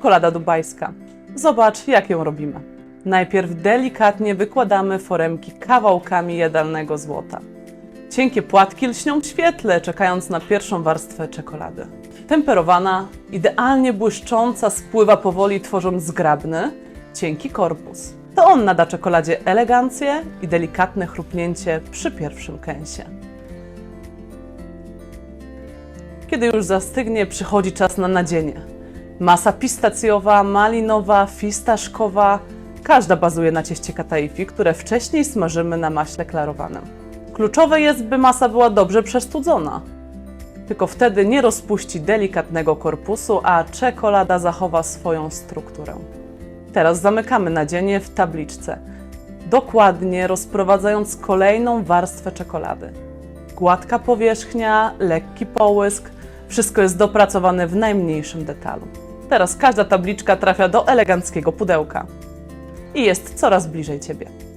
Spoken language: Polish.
Czekolada dubajska. Zobacz, jak ją robimy. Najpierw delikatnie wykładamy foremki kawałkami jadalnego złota. Cienkie płatki lśnią w świetle, czekając na pierwszą warstwę czekolady. Temperowana, idealnie błyszcząca spływa powoli, tworząc zgrabny, cienki korpus. To on nada czekoladzie elegancję i delikatne chrupnięcie przy pierwszym kęsie. Kiedy już zastygnie, przychodzi czas na nadzienie. Masa pistacjowa, malinowa, fistaszkowa, każda bazuje na cieście kataifi, które wcześniej smażymy na maśle klarowanym. Kluczowe jest, by masa była dobrze przestudzona. Tylko wtedy nie rozpuści delikatnego korpusu, a czekolada zachowa swoją strukturę. Teraz zamykamy nadzienie w tabliczce, dokładnie rozprowadzając kolejną warstwę czekolady. Gładka powierzchnia, lekki połysk, wszystko jest dopracowane w najmniejszym detalu. Teraz każda tabliczka trafia do eleganckiego pudełka i jest coraz bliżej Ciebie.